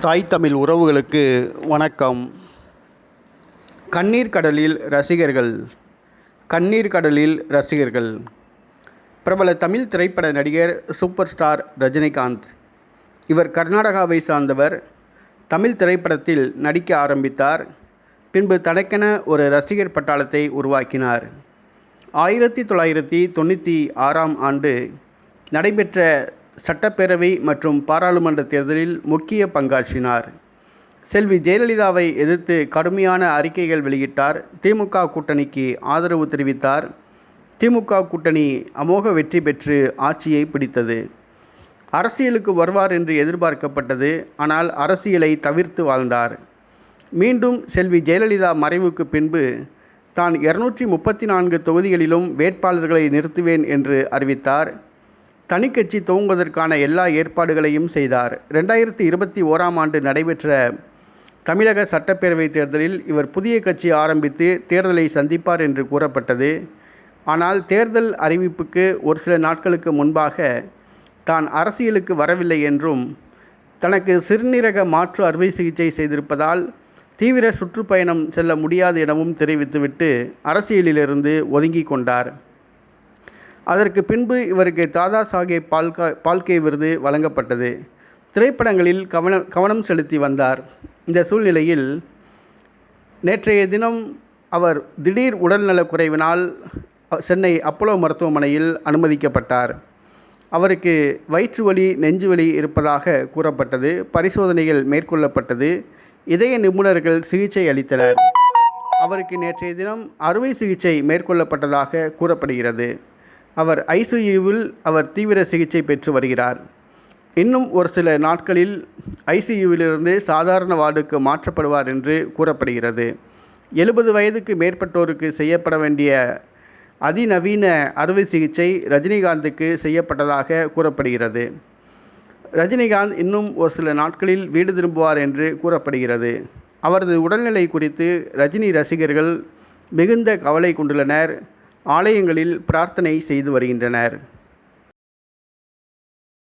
தாய் தமிழ் உறவுகளுக்கு வணக்கம். கண்ணீர் கடலில் ரசிகர்கள் கண்ணீர் கடலில் ரசிகர்கள். பிரபல தமிழ் திரைப்பட நடிகர் சூப்பர் ஸ்டார் ரஜினிகாந்த். இவர் கர்நாடகாவை சார்ந்தவர் தமிழ் திரைப்படத்தில் நடிக்க ஆரம்பித்தார். பின்பு தனக்கென ஒரு ரசிகர் பட்டாளத்தை உருவாக்கினார். ஆயிரத்தி தொள்ளாயிரத்தி தொண்ணூற்றி ஆறாம் ஆண்டு நடைபெற்ற சட்டப்பேரவை மற்றும் பாராளுமன்ற தேர்தலில் முக்கிய பங்காற்றினார். செல்வி ஜெயலலிதாவை எதிர்த்து கடுமையான அறிக்கைகள் வெளியிட்டார். திமுக கூட்டணிக்கு ஆதரவு தெரிவித்தார். திமுக கூட்டணி அமோக வெற்றி பெற்று ஆட்சியை பிடித்தது. அரசியலுக்கு வருவார் என்று எதிர்பார்க்கப்பட்டது. ஆனால் அரசியலை தவிர்த்து வாழ்ந்தார். மீண்டும் செல்வி ஜெயலலிதா மறைவுக்கு பின்பு தான் இருநூற்றி முப்பத்தி நான்கு தொகுதிகளிலும் வேட்பாளர்களை நிறுத்துவேன் என்று அறிவித்தார். தனிக்கட்சி துவங்குவதற்கான எல்லா ஏற்பாடுகளையும் செய்தார். ரெண்டாயிரத்தி இருபத்தி ஓராம் ஆண்டு நடைபெற்ற தமிழக சட்டப்பேரவைத் தேர்தலில் இவர் புதிய கட்சி ஆரம்பித்து தேர்தலை சந்திப்பார் என்று கூறப்பட்டது. ஆனால் தேர்தல் அறிவிப்புக்கு ஒரு சில நாட்களுக்கு முன்பாக தான் அரசியலுக்கு வரவில்லை என்றும் தனக்கு சிறுநீரக மாற்று அறுவை சிகிச்சை செய்திருப்பதால் தீவிர சுற்றுப்பயணம் செல்ல முடியாது எனவும் தெரிவித்துவிட்டு அரசியலிலிருந்து ஒதுங்கி கொண்டார். அதற்கு பின்பு இவருக்கு தாதா சாஹேப் பால்கா பால்கே விருது வழங்கப்பட்டது. திரைப்படங்களில் கவனம் கவனம் செலுத்தி வந்தார். இந்த சூழ்நிலையில் நேற்றைய தினம் அவர் திடீர் உடல்நலக் குறைவினால் சென்னை அப்போலோ மருத்துவமனையில் அனுமதிக்கப்பட்டார். அவருக்கு வயிற்று வலி நெஞ்சு வலி இருப்பதாக கூறப்பட்டது. பரிசோதனைகள் மேற்கொள்ளப்பட்டது. இதய நிபுணர்கள் சிகிச்சை அளித்தனர். அவருக்கு நேற்றைய தினம் அறுவை சிகிச்சை மேற்கொள்ளப்பட்டதாக கூறப்படுகிறது. அவர் ஐசியூவில் அவர் தீவிர சிகிச்சை பெற்று வருகிறார். இன்னும் ஒரு சில நாட்களில் ஐசியூவிலிருந்து சாதாரண வார்டுக்கு மாற்றப்படுவார் என்று கூறப்படுகிறது. எழுபது வயதுக்கு மேற்பட்டோருக்கு செய்யப்பட வேண்டிய அதிநவீன அறுவை சிகிச்சை ரஜினிகாந்துக்கு செய்யப்பட்டதாக கூறப்படுகிறது. ரஜினிகாந்த் இன்னும் ஒரு சில நாட்களில் வீடு திரும்புவார் என்று கூறப்படுகிறது. அவரது உடல்நிலை குறித்து ரஜினி ரசிகர்கள் மிகுந்த கவலை கொண்டுள்ளனர். ஆலயங்களில் பிரார்த்தனை செய்து வருகின்றனர்.